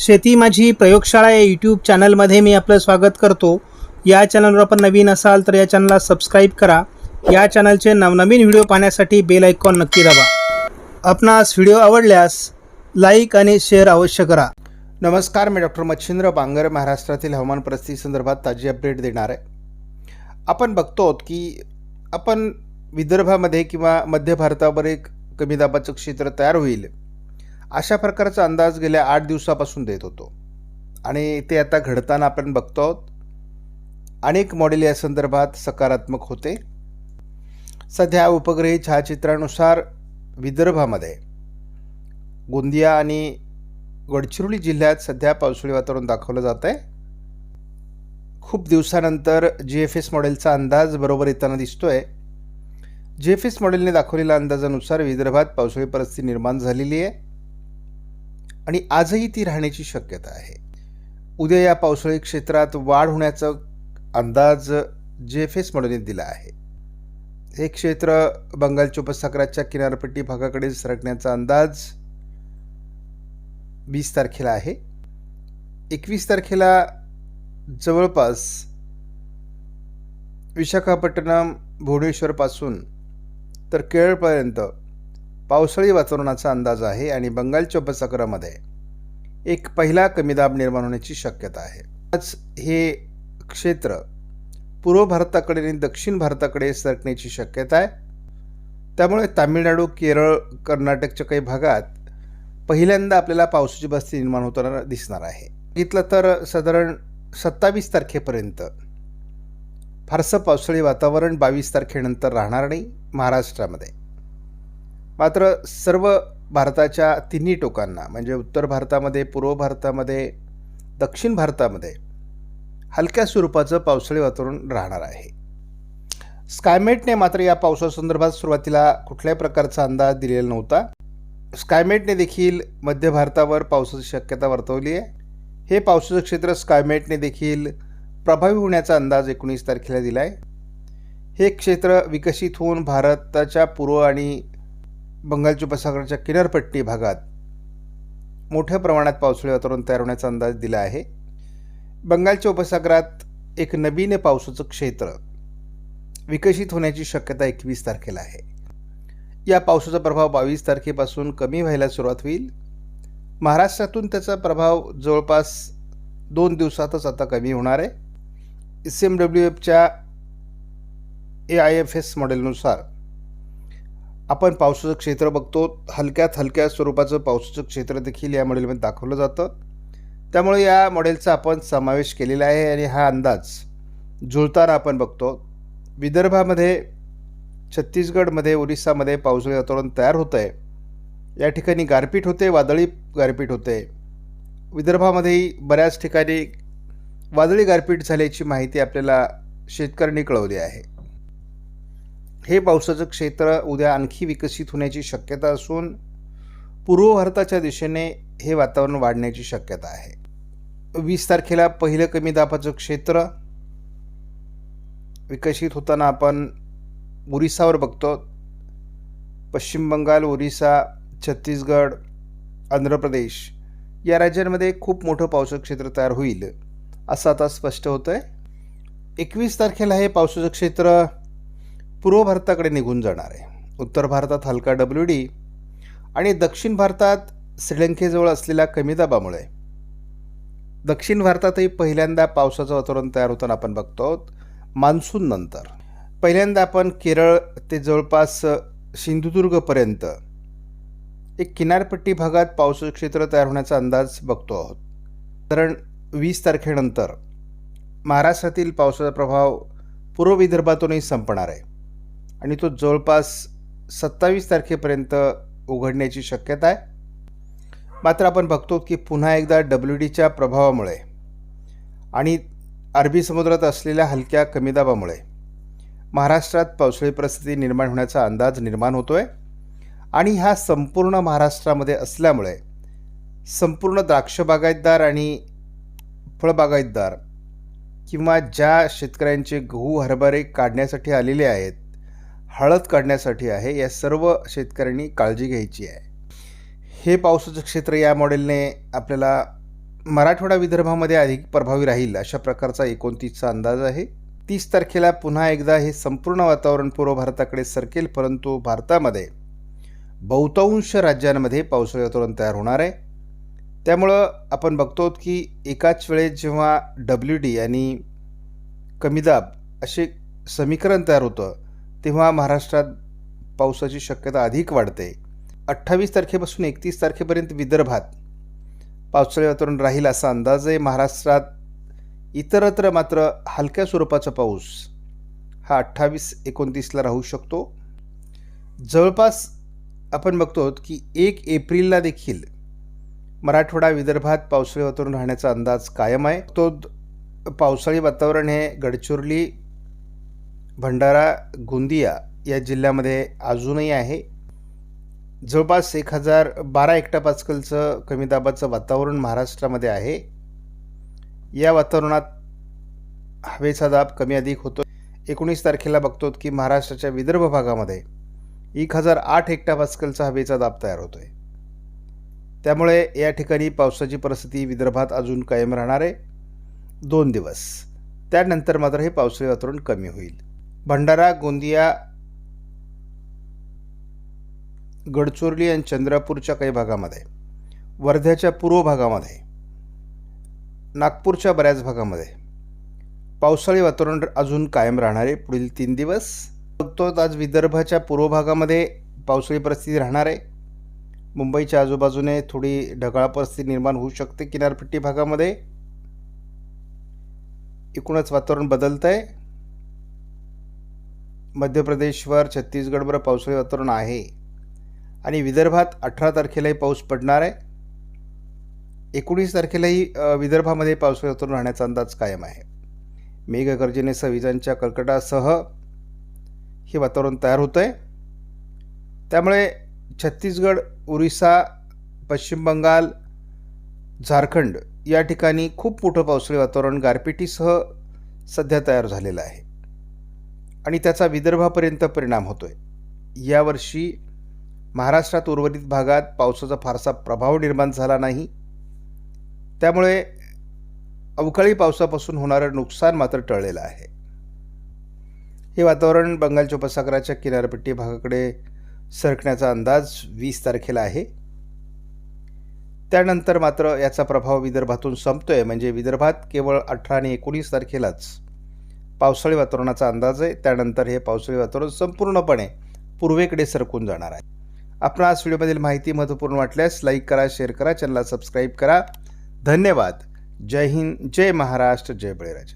शेती माझी प्रयोगशाळा या यूट्यूब चॅनलमध्ये मी आपलं स्वागत करतो. या चॅनलवर आपण नवीन असाल तर या चॅनलला सबस्क्राईब करा. या चॅनलचे नवनवीन व्हिडिओ पाहण्यासाठी बेल आयकॉन नक्की दाबा. आपणास व्हिडिओ आवडल्यास लाईक आणि शेअर अवश्य करा. नमस्कार मी डॉक्टर मच्छिंद्र बांगर महाराष्ट्रातील हवामान परिस्थिती संदर्भात ताजी अपडेट देणार आहे. आपण बघतो की आपण विदर्भामध्ये किंवा मध्य भारतावर एक कमी दाबाचं क्षेत्र तयार होईल. अशा प्रकारचा अंदाज गेल्या आठ दिवसापासून देत होतो. आणि ते आता घडताना आपण बघतो आहोत. अनेक मॉडेल या संदर्भात सकारात्मक होते. सध्या उपग्रही छायाचित्रानुसार विदर्भामध्ये गोंदिया आणि गडचिरोली जिल्ह्यात सध्या पावसाळी वातावरण दाखवलं जात आहे. खूप दिवसानंतर जी एफ एस मॉडेलचा अंदाज बरोबर येताना दिसतोय. जी एफ एस मॉडेलने दाखवलेल्या अंदाजानुसार विदर्भात पावसाळी परिस्थिती निर्माण झालेली आहे. आणि आजही ती राहण्याची शक्यता आहे. उद्या या पावसाळी क्षेत्रात वाढ होण्याचा अंदाज जे एफ एस मॉडेलने दिला आहे. हे क्षेत्र बंगालच्या उपसागराच्या किनारपट्टी भागाकडे सरकण्याचा अंदाज वीस तारखेला आहे. एकवीस तारखेला जवळपास विशाखापट्टणम भुवनेश्वरपासून तर केरळपर्यंत पावसाळी वातावरणाचा अंदाज आहे आणि बंगालच्या उपसागरामध्ये एक पहिला कमी दाब निर्माण होण्याची शक्यता आहे. आज हे क्षेत्र पूर्व भारताकडे आणि दक्षिण भारताकडे सरकण्याची शक्यता आहे. त्यामुळे तामिळनाडू केरळ कर्नाटकच्या काही भागात पहिल्यांदा आपल्याला पावसाची बस्ती निर्माण होताना दिसणार आहे. बघितलं तर साधारण सत्तावीस तारखेपर्यंत फारसं पावसाळी वातावरण बावीस तारखेनंतर राहणार नाही महाराष्ट्रामध्ये. मात्र सर्व भारताच्या तिन्ही टोकांना म्हणजे उत्तर भारतामध्ये पूर्व भारतामध्ये दक्षिण भारतामध्ये हलक्या स्वरूपाचं पावसाळी वातावरण राहणार आहे. स्कायमेटने मात्र या पावसासंदर्भात सुरुवातीला कुठल्याही प्रकारचा अंदाज दिलेला नव्हता. स्कायमेटने देखील मध्य भारतावर पावसाची शक्यता वर्तवली आहे. हे पावसाचं क्षेत्र स्कायमेटने देखील प्रभावी होण्याचा अंदाज एकोणीस तारखेला दिला आहे हे क्षेत्र विकसित होऊन भारताच्या पूर्व आणि बंगालच्या उपसागराच्या किनारपट्टी भागात मोठ्या प्रमाणात पावसाळी वातावरण तयार होण्याचा अंदाज दिला आहे. बंगालच्या उपसागरात एक नवीन पावसाचं क्षेत्र विकसित होण्याची शक्यता एकवीस तारखेला आहे. या पावसाचा प्रभाव बावीस तारखेपासून कमी व्हायला सुरुवात होईल. महाराष्ट्रातून त्याचा प्रभाव जवळपास दोन दिवसातच आता कमी होणार आहे. एस एम डब्ल्यू एफच्या ए आय एफ एस मॉडेलनुसार आपण पावसाचं क्षेत्र बघतो हलक्यात हलक्या स्वरूपाचं पावसाचं क्षेत्र देखील या मॉडेलमध्ये दाखवलं जातं. त्यामुळे या मॉडेलचा आपण समावेश केलेला आहे आणि हा अंदाज जुळताना आपण बघतो. विदर्भामध्ये छत्तीसगडमध्ये ओरिसामध्ये पावसाळी वातावरण तयार होतं आहे या ठिकाणी गारपीट होते वादळी गारपीट होते. विदर्भामध्येही बऱ्याच ठिकाणी वादळी गारपीट झाल्याची माहिती आपल्याला शेतकऱ्यांनी कळवली आहे. हे पावसाचं क्षेत्र उद्या आणखी विकसित होण्याची शक्यता असून पूर्व भारताच्या दिशेने हे वातावरण वाढण्याची शक्यता आहे. वीस तारखेला पहिलं कमी दाबाचं क्षेत्र विकसित होताना आपण ओरिसावर बघतो. पश्चिम बंगाल ओरिसा छत्तीसगड आंध्र प्रदेश या राज्यांमध्ये खूप मोठं पावसाचं क्षेत्र तयार होईल असं आता स्पष्ट होतं आहे एकवीस तारखेला हे पावसाचं क्षेत्र पूर्व भारताकडे निघून जाणार आहे. उत्तर भारतात हलका डब्ल्यू डी आणि दक्षिण भारतात श्रीलंकेजवळ असलेल्या कमी दाबामुळे. दक्षिण भारतातही पहिल्यांदा पावसाचं वातावरण तयार होताना आपण बघतो. मान्सून नंतर. पहिल्यांदा आपण केरळ ते जवळपास सिंधुदुर्गपर्यंत एक किनारपट्टी भागात पावसाचं क्षेत्र तयार होण्याचा अंदाज बघतो आहोत. कारण वीस तारखेनंतर महाराष्ट्रातील पावसाचा प्रभाव पूर्व विदर्भातूनही संपणार आहे. आणि तो जवळपास सत्तावीस तारखेपर्यंत उघडण्याची शक्यता आहे. मात्र आपण बघतो की पुन्हा एकदा डब्ल्यू डीच्या प्रभावामुळे आणि अरबी समुद्रात असलेल्या हलक्या कमी दाबामुळे महाराष्ट्रात पावसाळी परिस्थिती निर्माण होण्याचा अंदाज निर्माण होतो आहे आणि हा संपूर्ण महाराष्ट्रामध्ये असल्यामुळे संपूर्ण द्राक्ष बागायतदार आणि फळबागायतदार किंवा ज्या शेतकऱ्यांचे गहू हरभरे काढण्यासाठी आलेले आहेत हळद काढण्यासाठी आहे. या सर्व शेतकऱ्यांनी काळजी घ्यायची आहे. हे पावसाचं क्षेत्र या मॉडेलने आपल्याला मराठवाडा विदर्भामध्ये अधिक प्रभावी राहील अशा प्रकारचा एकोणतीसचा अंदाज आहे. तीस तारखेला पुन्हा एकदा हे संपूर्ण वातावरण पूर्व भारताकडे सरकेल परंतु भारतामध्ये बहुतांश राज्यांमध्ये पावसाळी वातावरण तयार होणार आहे. त्यामुळं आपण बघतो की एकाच वेळेस जेव्हा डब्ल्यू डी आणि कमी दाब असे समीकरण तयार होतं तेव्हा महाराष्ट्रात पावसाची शक्यता अधिक वाढते. अठ्ठावीस तारखेपासून एकतीस तारखेपर्यंत विदर्भात पावसाळी वातावरण राहील असा अंदाज आहे महाराष्ट्रात इतरत्र मात्र हलक्या स्वरूपाचा पाऊस हा अठ्ठावीस एकोणतीसला राहू शकतो. जवळपास आपण बघतो की एक एप्रिलला देखील मराठवाडा विदर्भात पावसाळी वातावरण राहण्याचा अंदाज कायम आहे. तो पावसाळी वातावरण हे गडचिरोली भंडारा गोंदिया या जिल्ह्यामध्ये अजूनही आहे. जवळपास एक हजार बारा एकटा पास्कलचं कमी दाबाचं वातावरण महाराष्ट्रामध्ये आहे. या वातावरणात हवेचा दाब कमी अधिक होतो. एकोणीस तारखेला बघतो की महाराष्ट्राच्या विदर्भ भागामध्ये एक हजार आठ एकटा पास्कलचा हवेचा दाब तयार होतो आहे त्यामुळे या ठिकाणी पावसाची परिस्थिती विदर्भात अजून कायम राहणार आहे. दोन दिवस. त्यानंतर मात्र हे पावसाळी वातावरण कमी होईल. भंडारा गोंदिया गडचिरोली आणि चंद्रपूरच्या काही भागामध्ये वर्ध्याच्या पूर्व भागामध्ये नागपूरच्या बऱ्याच भागामध्ये पावसाळी वातावरण अजून कायम राहणार आहे पुढील तीन दिवस. बघतो आज विदर्भाच्या पूर्व भागामध्ये पावसाळी परिस्थिती राहणार. आहे मुंबईच्या आजूबाजूने थोडी ढगाळ परिस्थिती निर्माण होऊ शकते किनारपट्टी भागामध्ये. एकूणच वातावरण बदलतं आहे मध्य प्रदेशवर छत्तीसगडवर पावसाळी वातावरण आहे. आणि विदर्भात अठरा तारखेलाही पाऊस पडणार आहे. एकोणीस तारखेलाही विदर्भामध्ये पावसाळी वातावरण राहण्याचा अंदाज कायम आहे. मेघगर्जनेसह विजांच्या कर्कटासह हे वातावरण तयार होतं आहे त्यामुळे छत्तीसगड ओरिसा पश्चिम बंगाल झारखंड या ठिकाणी खूप मोठं पावसाळी वातावरण गारपिटीसह सध्या तयार झालेलं आहे. आणि त्याचा विदर्भापर्यंत परिणाम होतो आहे यावर्षी महाराष्ट्रात उर्वरित भागात पावसाचा फारसा प्रभाव निर्माण झाला नाही. त्यामुळे अवकाळी पावसापासून होणारं नुकसान मात्र टळलेलं आहे. हे वातावरण बंगालच्या उपसागराच्या किनारपट्टी भागाकडे सरकण्याचा अंदाज वीस तारखेला आहे. त्यानंतर मात्र याचा प्रभाव विदर्भातून संपतोय. म्हणजे विदर्भात केवळ अठरा आणि एकोणीस तारखेलाच पावसाळी वातावरणाचा अंदाज आहे. त्यानंतर हे पावसाळी वातावरण संपूर्णपणे पूर्वेकडे सरकून जाणार आहे. आपण आज व्हिडिओमधील माहिती महत्त्वपूर्ण वाटल्यास लाईक करा शेअर करा चॅनलला सबस्क्राईब करा. धन्यवाद. जय हिंद जय महाराष्ट्र जय बळीराजा.